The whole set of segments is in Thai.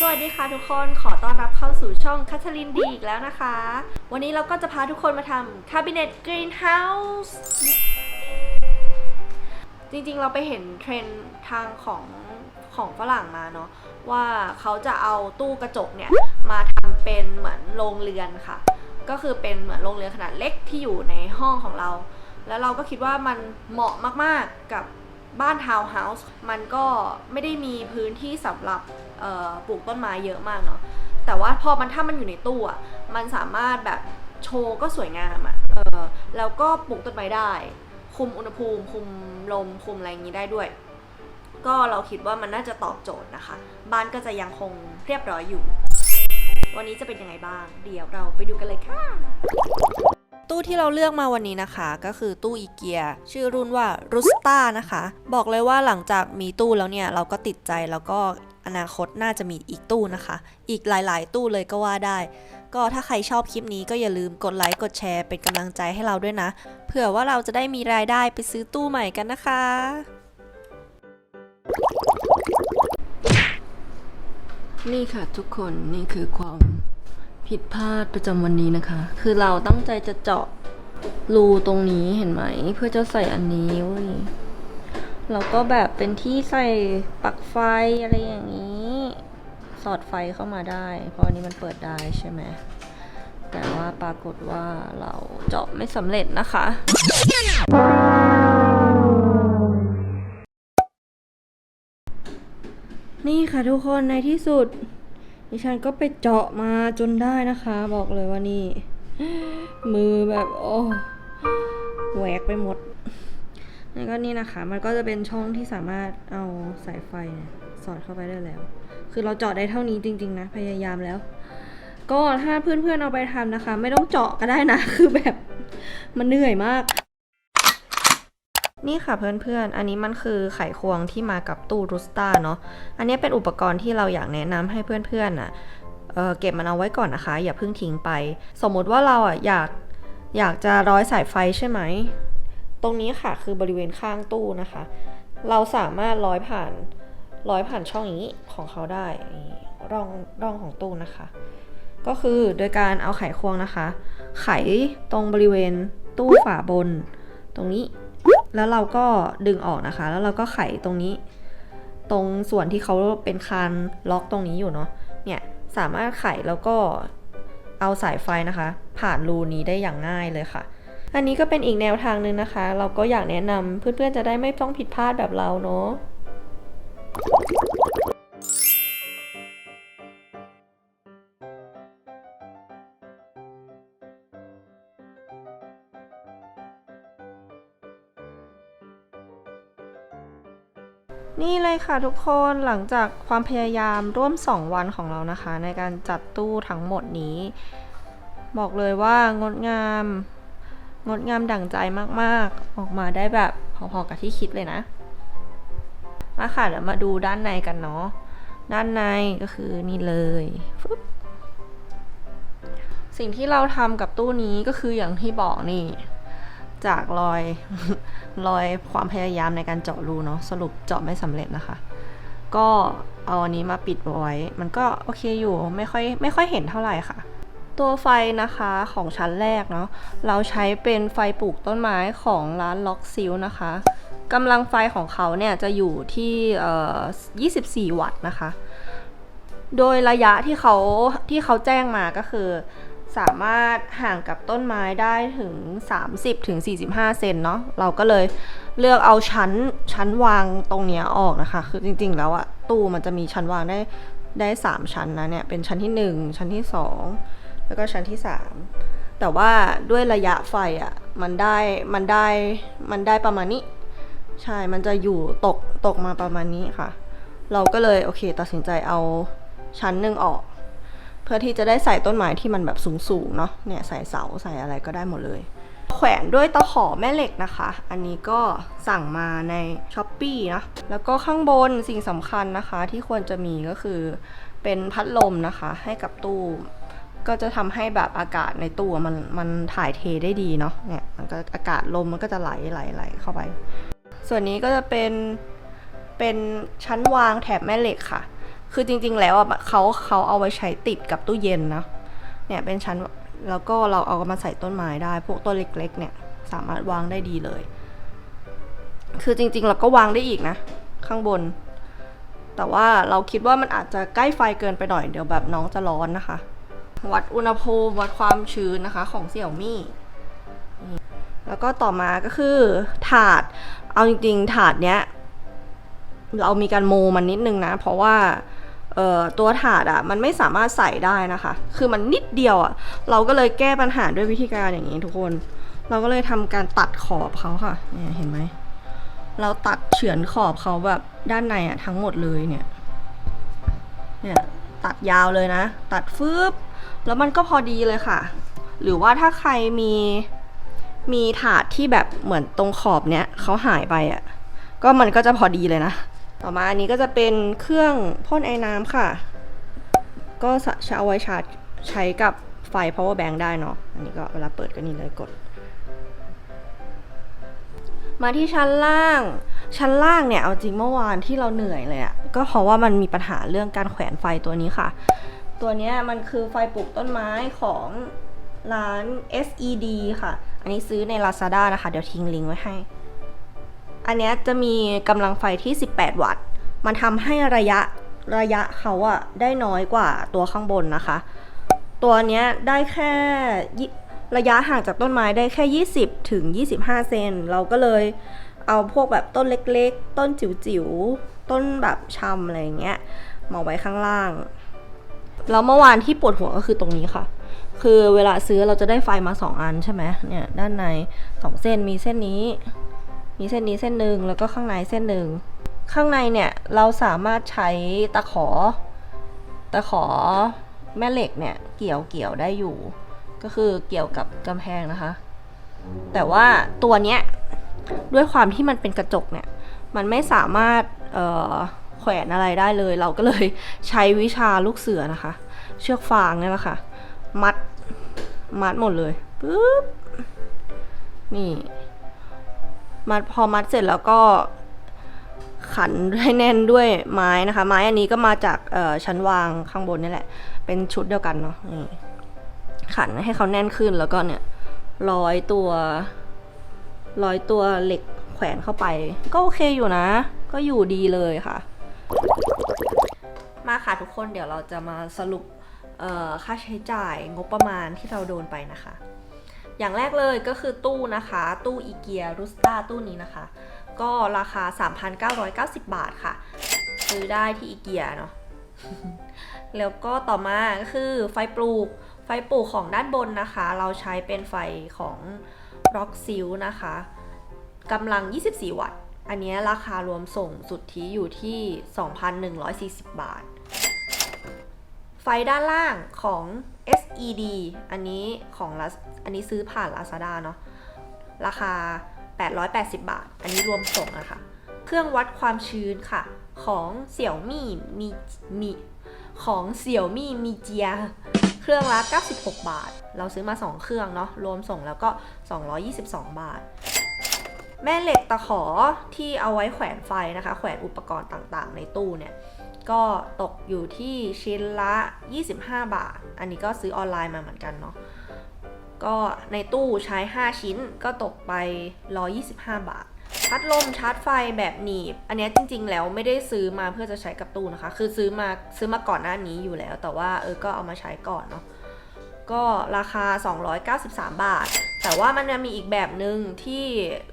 สวัสดีค่ะทุกคนขอต้อนรับเข้าสู่ช่องคัทลินดีอีกแล้วนะคะ วันนี้เราก็จะพาทุกคนมาทำ Cabinet Greenhouse จริงๆเราไปเห็นเทรนด์ทางของของฝรั่งมาเนาะว่าเขาจะเอาตู้กระจกเนี่ย มาทำเป็นเหมือนโรงเรือนค่ะ ก็คือเป็นเหมือนโรงเรือนขนาดเล็กที่อยู่ในห้องของเรา แล้วเราก็คิดว่ามันเหมาะมากๆกับ บ้านทาวน์เฮาส์มันก็ไม่ได้มีพื้นที่สำหรับปลูกต้นไม้เยอะมากเนาะแต่ว่าพอมันถ้ามันอยู่ในตู้อะมันสามารถแบบโชว์ก็สวยงามอะเออแล้วก็ปลูกต้นไม้ได้ คุมอุณหภูมิ คุมลมคุมอะไรอย่างนี้ได้ด้วย ก็เราคิดว่ามันน่าจะตอบโจทย์นะคะ บ้านก็จะยังคงเรียบร้อยอยู่ วันนี้จะเป็นยังไงบ้าง เดี๋ยวเราไปดูกันเลยค่ะ ตู้ที่เราเลือกมาวันนี้นะคะ ก็คือตู้อีเกียชื่อรุ่นว่ารุสตานะคะ บอกเลยว่าหลังจากมีตู้แล้วเนี่ย เราก็ติดใจแล้วก็อนาคตน่าจะมีอีกตู้นะคะ อีกหลาย ๆ ตู้เลยก็ว่าได้ ก็ถ้าใครชอบคลิปนี้ก็อย่าลืมกดไลค์กดแชร์เป็นกำลังใจให้เราด้วยนะ เผื่อว่าเราจะได้มีรายได้ไปซื้อตู้ใหม่กันนะคะ นี่ค่ะทุกคนนี่คือความ ผิดพลาดประจำวันนี้นะคะ คือเราตั้งใจจะเจาะรูตรงนี้เห็นไหม เพื่อจะใส่อันนี้เว้ยเราก็แบบเป็นที่ใส่ปลั๊กไฟอะไรอย่างนี้ สอดไฟเข้ามาได้ เพราะอันนี้มันเปิดได้ใช่ไหมแต่ว่าปรากฏว่าเราเจาะไม่สำเร็จนะคะนี่ค่ะทุกคนในที่สุด ดิฉันก็ไปเจาะมาจนได้นะคะ บอกเลยว่านี่ มือแบบโอ้แหวกไปหมดแล้วก็นี่นะคะ มันก็จะเป็นช่องที่สามารถเอาสายไฟเนี่ยสอดเข้าไปได้แล้ว คือเราเจาะได้เท่านี้จริง ๆ นะ พยายามแล้ว ก็ถ้าเพื่อนๆเอาไปทำนะคะ ไม่ต้องเจาะก็ได้นะ คือแบบมันเหนื่อยมาก นี่ค่ะเพื่อนๆ อันนี้มันคือไขควงที่มากับตู้รูสตาเนาะ อันนี้เป็นอุปกรณ์ที่เราอยากแนะนำให้เพื่อนๆน่ะเอ่อเก็บมันเอาไว้ก่อนนะคะ อย่าเพิ่งทิ้งไป สมมุติว่าเราอะอยากอยากจะร้อยสายไฟใช่ไหม ตรงนี้ค่ะคือบริเวณข้างตู้นะคะ เราสามารถร้อยผ่านร้อยผ่านช่องนี้ของเขาได้ร่องร่องของตู้นะคะ ก็คือโดยการเอาไขควงนะคะ ไขตรงบริเวณตู้ฝาบน ตรงนี้ แล้วเราก็ดึงออกนะคะ แล้วเราก็ไขตรงนี้ ตรงส่วนที่เขาเป็นคานล็อกตรงนี้อยู่เนาะ เนี่ยสามารถไขแล้วก็เอาสายไฟนะคะ ผ่านรูนี้ได้อย่างง่ายเลยค่ะ อันนี้ก็เป็นอีกแนวทางหนึ่งนะคะ เราก็อยากแนะนำเพื่อนๆจะได้ไม่ต้องผิดพลาดแบบเราเนาะ นี่เลยค่ะทุกคนหลังจากความพยายามร่วม 2 วันของเรานะคะ ในการจัดตู้ทั้งหมดนี้ บอกเลยว่างดงาม งดงามดั่งใจมากๆ ออกมาได้แบบพอๆกับที่คิดเลยนะมาค่ะเดี๋ยวมาดูด้านในกันเนาะด้านในก็คือนี่เลยฟึบสิ่งที่เราทำกับตู้นี้ก็คืออย่างที่บอกนี่ จากรอยรอยความพยายามในการเจาะรูเนาะสรุปเจาะไม่สำเร็จนะคะ ก็เอาอันนี้มาปิดไว้ มันก็โอเคอยู่ไม่ค่อยไม่ค่อยเห็นเท่าไหร่ค่ะ ตัวไฟนะคะของชั้นแรกเนาะเราใช้เป็นไฟปลูกต้นไม้ของร้านล็อกซิลนะคะกำลังไฟของเขาเนี่ยจะอยู่ที่24 วัตต์นะคะ โดยระยะที่เขาที่เขาแจ้งมาก็คือ สามารถห่างกับต้นไม้ได้ถึง 30ถึงเซนเนาะเราก็เลยเลือกเอาชั้นชั้นวางตรงเนี้ยออกนะคะ คือจริงๆแล้วอะตู้มันจะมีชั้นวางได้ได้ 3 ชั้นนะเนี่ย เป็นชั้นที่ 1 ชั้นที่ 2 แล้วก็ชั้นที่ 3 แต่ว่าด้วยระยะไฟอะมันได้มันได้มันได้ประมาณนี้ ใช่มันจะอยู่ตกตกมาประมาณนี้ค่ะ เราก็เลยโอเค ตัดสินใจเอาชั้นหนึ่งออก เพื่อที่จะได้ใส่ต้นไม้ที่มันแบบสูงๆเนาะเนี่ยใส่เสาใส่อะไรก็ได้หมดเลย แขวนด้วยตะขอแม่เหล็กนะคะ อันนี้ก็สั่งมาใน s h อ p e e นะแล้วก็ข้างบนสิ่งสำคัญนะคะ ที่ควรจะมีก็คือเป็นพัดลมนะคะ ให้กับตู้ก็จะทำให้แบบอากาศในตู้มันมันถ่ายเทได้ดีเนาะเนี่ยมันก็อากาศลมมันก็จะไหลไหลไหลเข้าไป ส่วนนี้ก็จะเป็นเป็นชั้นวางแถบแม่เหล็กค่ะ คือจริง ๆ แล้วอะเขาเขาเอาไว้ใช้ติดกับตู้เย็นนะ เนี่ยเป็นชั้นแล้วก็เราเอามาใส่ต้นไม้ได้ พวกต้นเล็ก ๆ เนี่ย สามารถวางได้ดีเลย คือจริง ๆ เราก็วางได้อีกนะ ข้างบน แต่ว่าเราคิดว่ามันอาจจะใกล้ไฟเกินไปหน่อยเดี๋ยวแบบน้องจะร้อนนะคะ วัดอุณหภูมิวัดความชื้นนะคะของเสี่ยวมี่แล้วก็ต่อมาก็คือถาด เอาจริงๆ ถาดเนี้ย เรามีการโมมันนิดนึงนะ เพราะว่า ตัวถาดอะ่ะมันไม่สามารถใส่ได้นะคะ คือมันนิดเดียวอะ่ะเราก็เลยแก้ปัญหาด้วยวิธีการอย่างนี้ทุกคน เราก็เลยทำการตัดขอบเขาค่ะเนี่ยเห็นไหมเราตัดเฉือนขอบเขาแบบด้านในอะ่ะทั้งหมดเลยเนี่ยเนี่ยตัดยาวเลยนะ ตัดฟืบแล้วมันก็พอดีเลยค่ะ หรือว่าถ้าใครมีมีถาดที่แบบเหมือนตรงขอบเนี้ยเขาหายไปอะ่ะก็มันก็จะพอดีเลยนะ ต่อมาอันนี้ก็จะเป็นเครื่องพ่นไอ้น้ำค่ะ ก็จะเอาไว้ชาร์จใช้กับไฟ power bank ได้เนาะ อันนี้ก็เวลาเปิดก็นี่เลยกด มาที่ชั้นล่าง ชั้นล่างเนี่ยเอาจริงเมื่อวานที่เราเหนื่อยเลยอะก็เพราะว่ามันมีปัญหาเรื่องการแขวนไฟตัวนี้ค่ะ ตัวนี้มันคือไฟปลูกต้นไม้ของร้าน SED ค่ะ อันนี้ซื้อใน Lazada นะคะ เดี๋ยวทิ้งลิงก์ไว้ให้ อันนี้จะมีกำลังไฟที่ 18 วัตต์ มันทำให้ระยะระยะเขาอะได้น้อยกว่าตัวข้างบนนะคะ ตัวเนี้ยได้แค่ระยะห่างจากต้นไม้ได้แค่ 20 ถึง 25 เซน เราก็เลยเอาพวกแบบต้นเล็กๆ ต้นจิ๋วๆ ต้นแบบชำอะไรอย่างเงี้ยมาไว้ข้างล่าง แล้วเมื่อวานที่ปวดหัวก็คือตรงนี้ค่ะ คือเวลาซื้อเราจะได้ไฟมา 2 อันใช่ไหมเนี่ยด้านใน 2 เส้นมีเส้นนี้ มีเส้นนี้เส้นหนึ่งแล้วก็ข้างในเส้นหนึ่ง ข้างในเนี่ยเราสามารถใช้ตะขอ ตะขอแม่เหล็กเนี่ยเกี่ยวเกี่ยวได้อยู่ ก็คือเกี่ยวกับกำแพงนะคะ แต่ว่าตัวเนี้ยด้วยความที่มันเป็นกระจกเนี่ย มันไม่สามารถแขวนอะไรได้เลย เราก็เลยใช้วิชาลูกเสือนะคะ เชือกฟางเนี่ยแหละค่ะ มัด มัดหมดเลย ปึ๊บ นี่ มัดพอมัดเสร็จแล้วก็ขันให้แน่นด้วยไม้นะคะ ไม้อันนี้ก็มาจากชั้นวางข้างบนนี่แหละ เป็นชุดเดียวกันเนาะขันให้เขาแน่นขึ้นแล้วก็เนี่ยร้อยตัวร้อยตัวเหล็กแขวนเข้าไป ก็โอเคอยู่นะ ก็อยู่ดีเลยค่ะ มาค่ะทุกคนเดี๋ยวเราจะมาสรุปค่าใช้จ่ายงบประมาณที่เราโดนไปนะคะ อย่างแรกเลยก็คือตู้นะคะ ตู้อีเกียรูสตาตู้นี้นะคะ ก็ราคา 3,990 บาทค่ะ ซื้อได้ที่อีเกียเนาะแล้วก็ต่อมาก็คือไฟปลูก ไฟปลูกของด้านบนนะคะ เราใช้เป็นไฟของ Rock s i l นะคะกำลัง 24 วัตต์ อันนี้ราคารวมส่งสุดทธิอยู่ที่ 2,140 บาท ไฟด้านล่างของ SED อันนี้ของอันนี้ซื้อผ่าน Lazada เนาะราคา 880 บาท อันนี้รวมส่งนะคะ เครื่องวัดความชื้นค่ะ ของเสี่ยวมี่มีมีของเสี่ยวมี่มีเจีย เครื่องละ 96 บาท เราซื้อมา 2 เครื่องเนาะรวมส่งแล้วก็ 222 บาท แม่เหล็กตะขอที่เอาไว้แขวนไฟนะคะ แขวนอุปกรณ์ต่างๆ ในตู้เนี่ย ก็ตกอยู่ที่ชิ้นละ 25 บาท อันนี้ก็ซื้อออนไลน์มาเหมือนกันเนาะก็ในตู้ใช้ 5 ชิ้นก็ตกไป 125 บาท พัดลมชาร์จไฟแบบหนีบ อันนี้จริง ๆ แล้วไม่ได้ซื้อมาเพื่อจะใช้กับตู้นะคะ คือซื้อมาซื้อมาก่อนหน้านี้อยู่แล้ว แต่ว่าเออก็เอามาใช้ก่อนเนาะก็ราคา 293 บาท แต่ว่ามันจะมีอีกแบบหนึ่งที่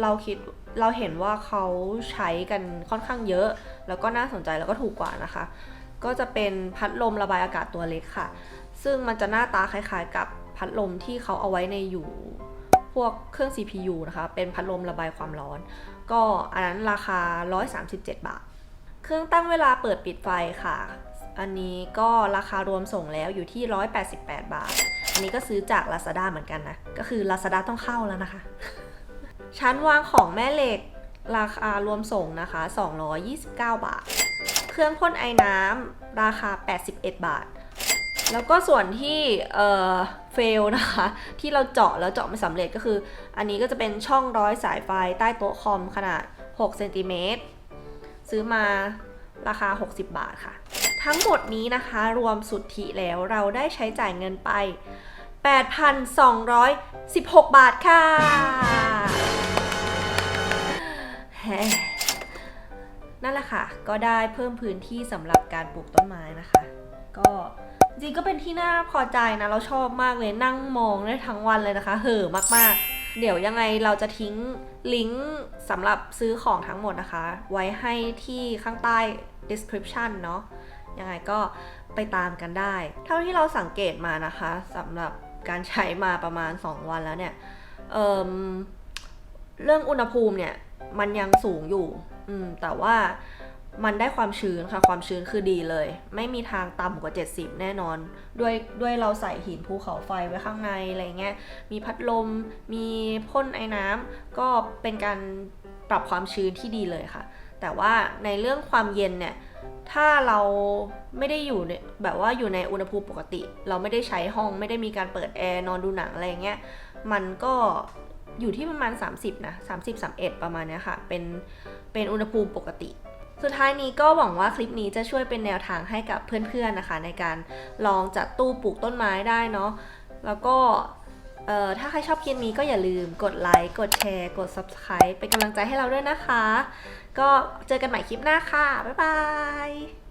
เราคิดเราเห็นว่าเขาใช้กันค่อนข้างเยอะ แล้วก็น่าสนใจแล้วก็ถูกกว่านะคะ ก็จะเป็นพัดลมระบายอากาศตัวเล็กค่ะ ซึ่งมันจะหน้าตาคล้ายๆ กับพัดลมที่เขาเอาไว้ในอยู่พวกเครื่อง CPU นะคะ เป็นพัดลมระบายความร้อน ก็อันนั้นราคา 137 บาท เครื่องตั้งเวลาเปิดปิดไฟค่ะ อันนี้ก็ราคารวมส่งแล้วอยู่ที่ 188 บาท อันนี้ก็ซื้อจาก Lazada เหมือนกันนะ ก็คือ Lazada ต้องเข้าแล้วนะคะ ชั้นวางของแม่เหล็กราคารวมส่งนะคะ 229 บาท เครื่องพ่นไอ้น้ำราคา 81 บาท แล้วก็ส่วนที่เอ่อเฟลนะคะ ที่เราเจาะแล้วเจาะไม่สำเร็จก็คือ อันนี้ก็จะเป็นช่องร้อยสายไฟใต้โต๊ะคอมขนาด6เซนติเมตรซื้อมาราคา 60 บาทค่ะ ทั้งหมดนี้นะคะรวมสุทธิแล้วเราได้ใช้จ่ายเงินไป 8,216 บาทค่ะนั่นแหละค่ะ ก็ได้เพิ่มพื้นที่สำหรับการปลูกต้นไม้นะคะ ก็จริงก็เป็นที่น่าพอใจนะ เราชอบมากเลยนั่งมองได้ทั้งวันเลยนะคะ เห่อะมากๆ เดี๋ยวยังไงเราจะทิ้งลิงก์สำหรับซื้อของทั้งหมดนะคะ ไว้ให้ที่ข้างใต้ description เนาะ ยังไงก็ไปตามกันได้ เท่าที่เราสังเกตมานะคะสำหรับการใช้มาประมาณ 2 วันแล้วเนี่ยเเรื่องอุณหภูมิเนี่ยมันยังสูงอยู่แต่ว่ามันได้ความชื้นค่ะ ความชื้นคือดีเลย ไม่มีทางต่ำกว่า 70 แน่นอน ด้วยด้วยเราใส่หินภูเขาไฟไว้ข้างในอะไรเงี้ย มีพัดลม มีพ่นไอ้น้ำก็เป็นการปรับความชื้นที่ดีเลยค่ะ แต่ว่าในเรื่องความเย็นเนี่ย ถ้าเราไม่ได้อยู่ในแบบว่าอยู่ในอุณหภูมิปกติ เราไม่ได้ใช้ห้องไม่ได้มีการเปิดแอร์นอนดูหนังอะไรเงี้ย มันก็อยู่ที่ประมาณ 30 นะ 30 31 ประมาณเนี้ยค่ะ เป็น เป็นอุณหภูมิปกติ สุดท้ายนี้ก็หวังว่าคลิปนี้จะช่วยเป็นแนวทางให้กับเพื่อนๆนะคะ ในการลองจัดตู้ปลูกต้นไม้ได้เนาะ แล้วก็ เอ่อถ้าใครชอบคลิปนี้ก็อย่าลืมกดไลค์ กดแชร์ กด Subscribe เป็นกำลังใจให้เราด้วยนะคะ ก็เจอกันใหม่คลิปหน้าค่ะ บ๊ายบาย